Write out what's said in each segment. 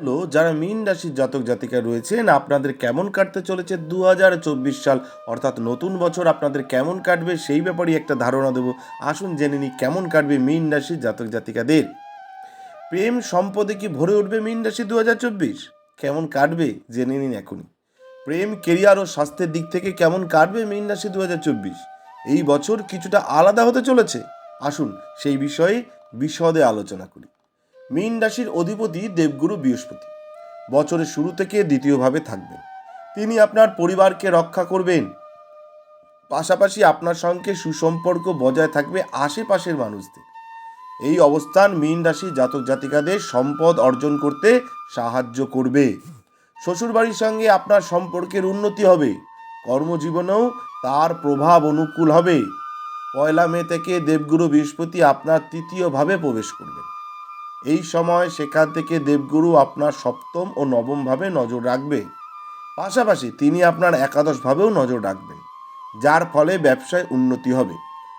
হলো যারা মীন রাশির জাতক জাতিকা রয়েছেন, আপনাদের কেমন কাটতে চলেছে দু হাজার চব্বিশ সাল? অর্থাৎ নতুন বছর আপনাদের কেমন কাটবে সেই ব্যাপারেই একটা ধারণা দেবো। আসুন জেনে নিই কেমন কাটবে মীন রাশির জাতক জাতিকাদের। প্রেম সম্পদে কি ভরে উঠবে মীন রাশি দু হাজার চব্বিশ? কেমন কাটবে? জেনে নিন এখনই। প্রেম, কেরিয়ার ও স্বাস্থ্যের দিক থেকে কেমন কাটবে মীন রাশি দু হাজার চব্বিশ? এই বছর কিছুটা আলাদা হতে চলেছে। আসুন সেই বিষয়ে বিশদে আলোচনা করি। মীন রাশির অধিপতি দেবগুরু বৃহস্পতি। বছরের শুরু থেকে দ্বিতীয়ভাবে থাকবেন। তিনি আপনার পরিবারকে রক্ষা করবেন। পাশাপাশি আপনার সঙ্গে সুসম্পর্ক বজায় থাকবে আশেপাশের মানুষদের। এই অবস্থান মীন রাশি জাতক জাতিকাদের সম্পদ অর্জন করতে সাহায্য করবে। শ্বশুরবাড়ির সঙ্গে আপনার সম্পর্কের উন্নতি হবে। কর্মজীবনেও তার প্রভাব অনুকূল হবে। পয়লা মে থেকে দেবগুরু বৃহস্পতি আপনার তৃতীয়ভাবে প্রবেশ করবেন। এই সময় সেখান থেকে দেবগুরু আপনার সপ্তম ও নবম ভাবে নজর রাখবে। পাশাপাশি তিনি আপনার একাদশ ভাবেও নজর রাখবেন, যার ফলে ব্যবসায় উন্নতি হবে।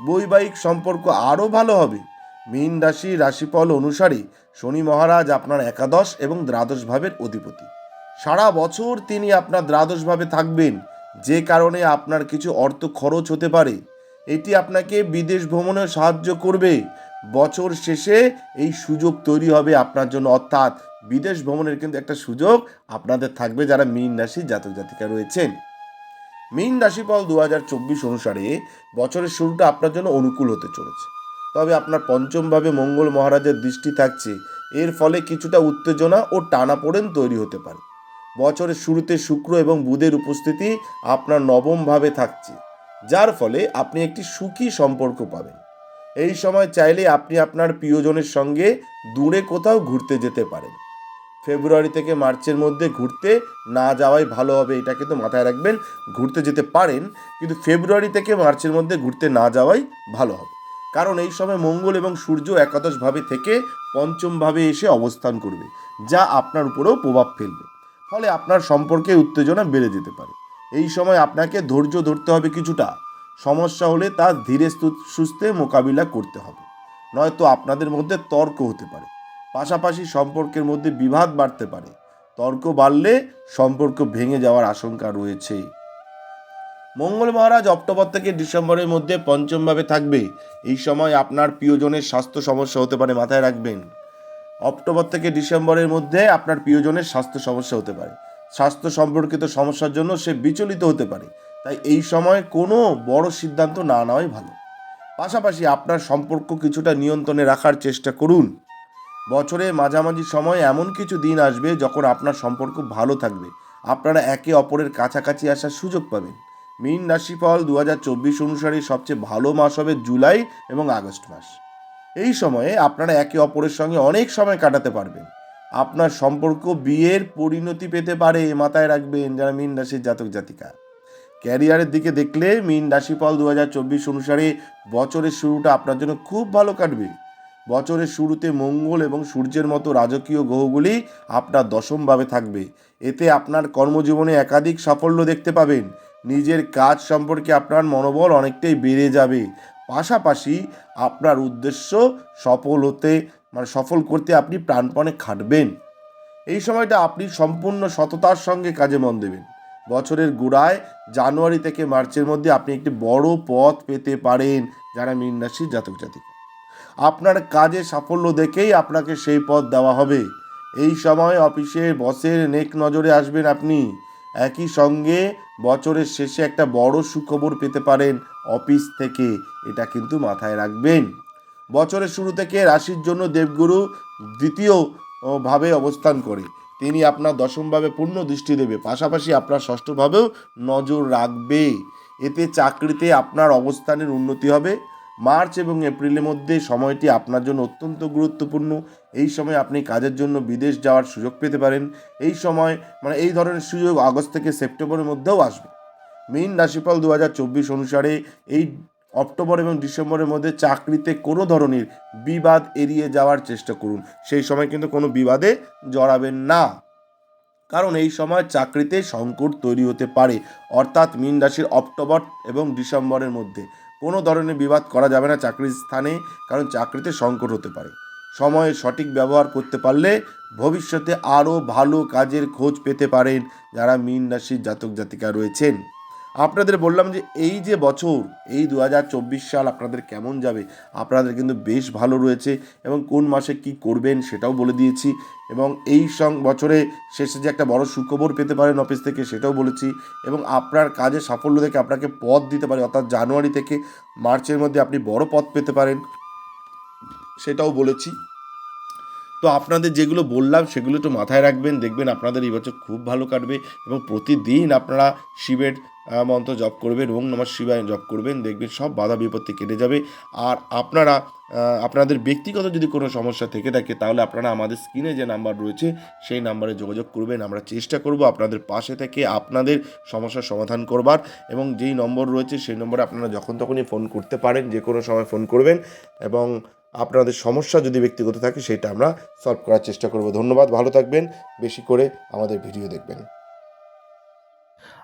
বৈবাহিক সম্পর্ক আরও ভালো হবে। মীন রাশি রাশিফল অনুসারে শনি মহারাজ আপনার একাদশ এবং দ্বাদশ ভাবের অধিপতি। সারা বছর তিনি আপনার দ্বাদশ ভাবে থাকবেন, যে কারণে আপনার কিছু অর্থ খরচ হতে পারে। এটি আপনাকে বিদেশ ভ্রমণে সাহায্য করবে। বছর শেষে এই সুযোগ তৈরি হবে আপনার জন্য। অর্থাৎ বিদেশ ভ্রমণের কিন্তু একটা সুযোগ আপনাদের থাকবে যারা মীন রাশি জাতক জাতিকা রয়েছেন। মীন রাশিফল দু হাজার চব্বিশ অনুসারে বছরের শুরুটা আপনার জন্য অনুকূল হতে চলেছে। তবে আপনার পঞ্চমভাবে মঙ্গল মহারাজের দৃষ্টি থাকছে। এর ফলে কিছুটা উত্তেজনা ও টানাপোড়েন তৈরি হতে পারে। বছরের শুরুতে শুক্র এবং বুধের উপস্থিতি আপনার নবমভাবে থাকছে। যার ফলে আপনি একটি সুখী সম্পর্ক পাবেন। এই সময় চাইলে আপনি আপনার প্রিয়জনের সঙ্গে দূরে কোথাও ঘুরতে যেতে পারেন। ফেব্রুয়ারি থেকে মার্চের মধ্যে ঘুরতে না যাওয়াই ভালো হবে, এটা কিন্তু মাথায় রাখবেন। ঘুরতে যেতে পারেন, কিন্তু ফেব্রুয়ারি থেকে মার্চের মধ্যে ঘুরতে না যাওয়াই ভালো হবে। কারণ এই সময় মঙ্গল এবং সূর্য একাদশভাবে থেকে পঞ্চমভাবে এসে অবস্থান করবে, যা আপনার উপরেও প্রভাব ফেলবে। ফলে আপনার সম্পর্কে উত্তেজনা বেড়ে যেতে পারে। এই সময় আপনাকে ধৈর্য ধরতে হবে কিছুটা। সমস্যা হলে তা ধীরে সুস্থে মোকাবিলা করতে হবে। নয়তো আপনাদের মধ্যে তর্ক হতে পারে। পাশাপাশি সম্পর্কের মধ্যে বিবাদ বাড়তে পারে। তর্ক বাড়লে সম্পর্ক ভেঙে যাওয়ার আশঙ্কা রয়েছে। মঙ্গল মহারাজ অক্টোবর থেকে ডিসেম্বরের মধ্যে পঞ্চমভাবে থাকবে। এই সময় আপনার প্রিয়জনের স্বাস্থ্য সমস্যা হতে পারে মাথায় রাখবেন। অক্টোবর থেকে ডিসেম্বরের মধ্যে আপনার প্রিয়জনের স্বাস্থ্য সমস্যা হতে পারে। স্বাস্থ্য সম্পর্কিত সমস্যার জন্য সে বিচলিত হতে পারে। তাই এই সময় কোনো বড় সিদ্ধান্ত না নেওয়াই ভালো। পাশাপাশি আপনার সম্পর্ক কিছুটা নিয়ন্ত্রণে রাখার চেষ্টা করুন। বছরে মাঝামাঝি সময় এমন কিছু দিন আসবে যখন আপনার সম্পর্ক ভালো থাকবে। আপনারা একে অপরের কাছাকাছি আসার সুযোগ পাবেন। মীন রাশিফল দু হাজার চব্বিশ অনুসারে সবচেয়ে ভালো মাস হবে জুলাই এবং আগস্ট মাস। এই সময়ে আপনারা একে অপরের সঙ্গে অনেক সময় কাটাতে পারবেন। আপনার সম্পর্ক বিয়ের পরিণতি পেতে পারে মাথায় রাখবেন যারা মীন রাশির জাতক জাতিকা। ক্যারিয়ারের দিকে দেখলে মীন রাশিফল দু হাজার চব্বিশ অনুসারে বছরের শুরুটা আপনার জন্য খুব ভালো কাটবে। বছরের শুরুতে মঙ্গল এবং সূর্যের মতো রাজকীয় গ্রহগুলি আপনার দশমভাবে থাকবে। এতে আপনার কর্মজীবনে একাধিক সাফল্য দেখতে পাবেন। নিজের কাজ সম্পর্কে আপনার মনোবল অনেকটাই বেড়ে যাবে। পাশাপাশি আপনার উদ্দেশ্য সফল হতে মানে সফল করতে আপনি প্রাণপণে খাটবেন। এই সময়টা আপনি সম্পূর্ণ সততার সঙ্গে কাজে মন দেবেন। বছরের গোড়ায় জানুয়ারি থেকে মার্চের মধ্যে আপনি একটি বড় পথ পেতে পারেন যারা মীন রাশির জাতক জাতিকা। আপনার কাজে সাফল্য দেখেই আপনাকে সেই পথ দেওয়া হবে। এই সময় অফিসের বসের নেক নজরে আসবেন আপনি। একই সঙ্গে বছরের শেষে একটা বড় সুখবর পেতে পারেন অফিস থেকে। এটা কিন্তু মাথায় রাখবেন। বছরের শুরু থেকে রাশির জন্য দেবগুরু দ্বিতীয় ভাবে অবস্থান করে। তিনি আপনার দশমভাবে পূর্ণ দৃষ্টি দেবে। পাশাপাশি আপনার ষষ্ঠভাবেও নজর রাখবে। এতে চাকরিতে আপনার অবস্থানের উন্নতি হবে। মার্চ এবং এপ্রিলের মধ্যে সময়টি আপনার জন্য অত্যন্ত গুরুত্বপূর্ণ। এই সময় আপনি কাজের জন্য বিদেশ যাওয়ার সুযোগ পেতে পারেন। এই সময় মানে এই ধরনের সুযোগ আগস্ট থেকে সেপ্টেম্বরের মধ্যেও আসবে। মীন রাশিফল দু হাজার চব্বিশ অনুসারে এই অক্টোবর এবং ডিসেম্বরের মধ্যে চাকরিতে কোনো ধরনের বিবাদ এড়িয়ে যাওয়ার চেষ্টা করুন। সেই সময় কিন্তু কোনো বিবাদে জড়াবেন না। কারণ এই সময় চাকরিতে সংকট তৈরি হতে পারে। অর্থাৎ মীন রাশির অক্টোবর এবং ডিসেম্বরের মধ্যে কোনো ধরনের বিবাদ করা যাবে না চাকরির স্থানে, কারণ চাকরিতে সংকট হতে পারে। সময়ের সঠিক ব্যবহার করতে পারলে ভবিষ্যতে আরও ভালো কাজের খোঁজ পেতে পারেন যারা মীন রাশির জাতক জাতিকা রয়েছেন। আপনাদের বললাম যে এই যে বছর, এই দু হাজার চব্বিশ সাল আপনাদের কেমন যাবে? আপনাদের কিন্তু বেশ ভালো রয়েছে এবং কোন মাসে কি করবেন সেটাও বলে দিয়েছি এবং এই সং বছরে শেষে যে একটা বড় সুখবর পেতে পারেন অফিস থেকে সেটাও বলেছি এবং আপনার কাজে সাফল্য দেখে আপনাকে পদ দিতে পারে, অর্থাৎ জানুয়ারি থেকে মার্চের মধ্যে আপনি বড় পদ পেতে পারেন সেটাও বলেছি। তো আপনাদের যেগুলো বললাম সেগুলো একটু মাথায় রাখবেন, দেখবেন আপনাদের এই বছর খুব ভালো কাটবে এবং প্রতিদিন আপনারা শিবের মন্ত্র জপ করবেন, ওং নমঃ শিবায় জপ করবেন, দেখবেন সব বাধা বিপত্তি কেটে যাবে। আর আপনারা আপনাদের ব্যক্তিগত যদি কোনো সমস্যা থেকে থাকে, তাহলে আপনারা আমাদের স্ক্রিনে যে নাম্বার রয়েছে, সেই নাম্বারে যোগাযোগ করবেন। আমরা চেষ্টা করব আপনাদের পাশে থেকে আপনাদের সমস্যার সমাধান করবার। এবং যেই নম্বর রয়েছে, সেই নম্বরে আপনারা যখন তখনই ফোন করতে পারেন, যে কোনো সময় ফোন করবেন। এবং আপনাদের সমস্যা যদি ব্যক্তিগত থাকে, সেটা আমরা সলভ করার চেষ্টা করব। ধন্যবাদ, ভালো থাকবেন। বেশি করে আমাদের ভিডিও দেখবেন।